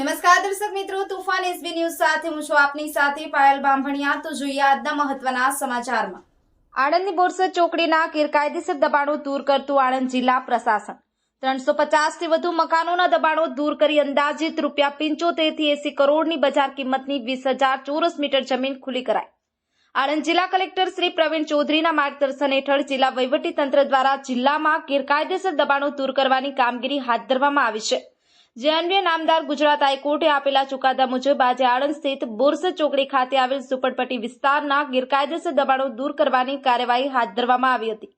રહ્યું તુફાન SB news સાથે હું છું આપની સાથે પાયલ બાંભણિયા. તો જોઈએ આજના મહત્વના સમાચારમાં. આણંદની બોરસદ ચોકડીના ગેરકાયદેસર દબાણો દૂર કરતું આણંદ જિલ્લા પ્રશાસન. ત્રણસો પચાસથી વધુ મકાનોના દબાણો દૂર કરી અંદાજિત રૂપિયા પંચોતેરથી એસી કરોડની બજાર કિંમતની વીસ હજાર ચોરસ મીટર જમીન ખુલ્લી કરાઈ. આણંદ જિલ્લા કલેક્ટર શ્રી પ્રવીણ ચૌધરીના માર્ગદર્શન હેઠળ જિલ્લા વહીવટી તંત્ર દ્વારા જિલ્લામાં ગેરકાયદેસર દબાણો દૂર કરવાની કામગીરી હાથ ધરવામાં આવી છે. જે અન્વયે નામદાર ગુજરાત હાઈકોર્ટે આપેલા ચુકાદા મુજબ આજે આણંદ સ્થિત બોરસ ચોકડી ખાતે આવેલ ઝુંપડપટ્ટી વિસ્તારના ગેરકાયદેસર દબાણો દૂર કરવાની કાર્યવાહી હાથ ધરવામાં આવી હતી.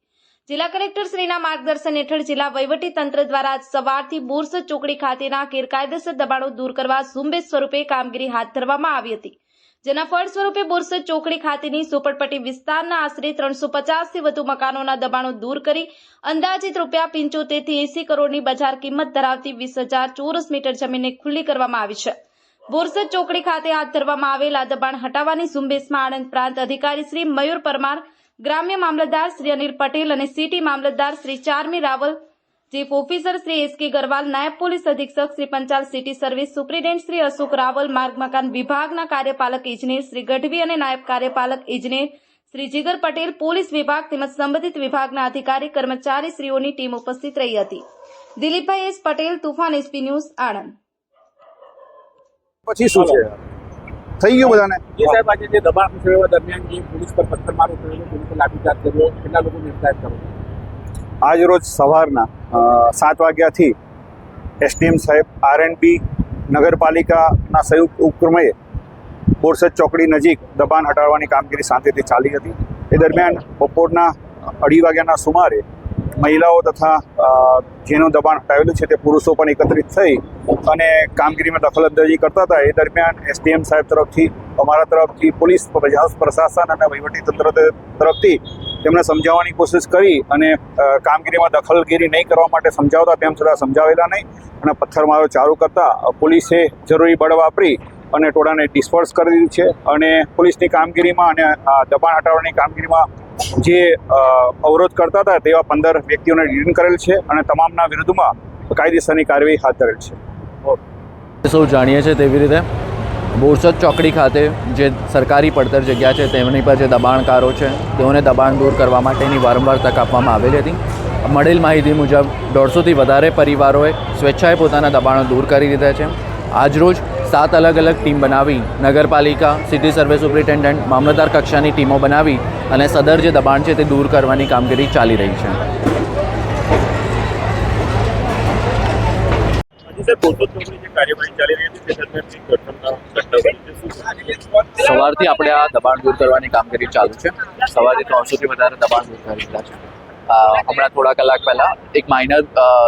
જિલ્લા કલેક્ટર શ્રીના માર્ગદર્શન હેઠળ જિલ્લા તંત્ર દ્વારા આજ સવારથી બોરસ ચોકડી ખાતેના ગેરકાયદેસર દબાણો દૂર કરવા ઝુંબેશ સ્વરૂપે કામગીરી હાથ ધરવામાં આવી હતી. જેના ફળ સ્વરૂપે બોરસદ ચોકડી ખાતેની સુપડપટ્ટી વિસ્તારના આશરે ત્રણસો પચાસથી વધુ મકાનોના દબાણો દૂર કરી અંદાજિત રૂપિયા પંચોતેરથી એસી કરોડની બજાર કિંમત ધરાવતી વીસ હજાર ચોરસ મીટર જમીનને ખુલ્લી કરવામાં આવી છે. બોરસદ ચોકડી ખાતે હાથ ધરવામાં આવેલ દબાણ હટાવવાની ઝુંબેશમાં આણંદ પ્રાંત અધિકારી શ્રી મયુર પરમાર, ગ્રામ્ય મામલતદાર શ્રી અનિલ પટેલ અને સિટી મામલતદાર Shri Charmi Raval chief officer Shri S K Garwal નાયબ પોલીસ અધિક્ષક Shri Panchal city service superintendent Shri Ashok Raval માર્ગ મકાન વિભાગના કાર્યપાલક ઇજનેર શ્રી ગઢવી અને નાયબ કાર્યપાલક ઇજનેર શ્રી જીગર પટેલ પોલીસ વિભાગ તેમજ સંબંધિત વિભાગના અધિકારી કર્મચારી શ્રીઓની ટીમ ઉપસ્થિત રહી હતી. Dilipbhai S Patel Tufan SP news Anand. પછી શું છે? થઈ ગયું બધાને? જે સાહેબ આજે જે દબાણ દરમિયાન જે પોલીસ પર પથ્થરમારો થયો પોલીસે લાઠીચાર્જ કર્યો કેટલા લોકો નિર્ધારિત કરો આજ રોજ સવારના સાત વાગ્યાથી એસડીએમ સાહેબ આર એન્ડ નગરપાલિકાના સંયુક્ત ઉપક્રમે બોરસદ ચોકડી નજીક દબાણ હટાડવાની કામગીરી શાંતિથી ચાલી હતી. એ દરમિયાન બપોરના અઢી વાગ્યાના સુમારે મહિલાઓ તથા જેનું દબાણ હટાવેલું છે તે પુરુષો પણ એકત્રિત થઈ અને કામગીરીમાં દખલઅંદાજી કરતા હતા. એ દરમિયાન એસડીએમ સાહેબ તરફથી, અમારા તરફથી, પોલીસ પ્રશાસન અને વહીવટીતંત્ર તરફથી તેમને સમજાવવાની કોશિશ કરી અને કામગીરીમાં દખલગીરી નહીં કરવા માટે સમજાવતા તેમ છતાં સમજાવેલા નહીં અને પથ્થરમારો ચાલુ કરતા પોલીસે જરૂરી બળ વાપરી અને ટોળાને ડિસ્પર્સ કરી દીધું છે અને પોલીસની કામગીરીમાં અને દબાણ હટાવવાની કામગીરીમાં જે અવરોધ કરતા હતા તેવા પંદર વ્યક્તિઓને ડિટેન કરેલ છે અને તમામના વિરુદ્ધમાં કાયદેસરની કાર્યવાહી હાથ ધરેલ છે. સૌ જાણીએ છીએ તેવી રીતે. બોરસદ ચોકડી ખાતે જે સરકારી પડતર જગ્યા છે, તેમની પર જે દબાણકારો છે, તેઓને દબાણ દૂર કરવા માટેની વારંવાર તક આપવામાં આવેલી હતી. મળેલ માહિતી મુજબ, દોઢસોથી વધારે પરિવારોએ સ્વેચ્છાએ પોતાના દબાણો દૂર કરી દીધા છે. આજરોજ સાત અલગ અલગ ટીમ બનાવી, નગરપાલિકા, સિટી સર્વે સુપ્રિન્ટેન્ડન્ટ, મામલતદાર કક્ષાની ટીમો બનાવી અને સદર જે દબાણ છે તે દૂર કરવાની કામગીરી ચાલી રહી છે આજે સાહેબ બોરસદ ચોકડી જે કાર્યવાહી ચાલી રહી હતી તે દરમિયાન એક ઘટના ઘટના બની છે શું છે? સવારથી આપણે આ દબાણ દૂર કરવાની કામગીરી ચાલુ છે. સવારે ત્રણસોથી વધારે દબાણ દૂર કરી દીધા છે. હમણાં થોડા કલાક પહેલાં એક માઇનર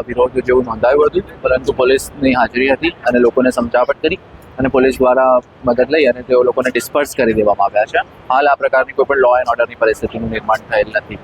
વિરોધ જેવું નોંધાયું હતું, પરંતુ પોલીસની હાજરી હતી અને લોકોને સમજાવટ કરી અને પોલીસ દ્વારા મદદ લઈ અને તેઓ લોકોને ડિસ્પર્સ કરી દેવામાં આવ્યા છે. હાલ આ પ્રકારની કોઈ પણ લો એન્ડ ઓર્ડરની પરિસ્થિતિનું નિર્માણ થયેલ નથી.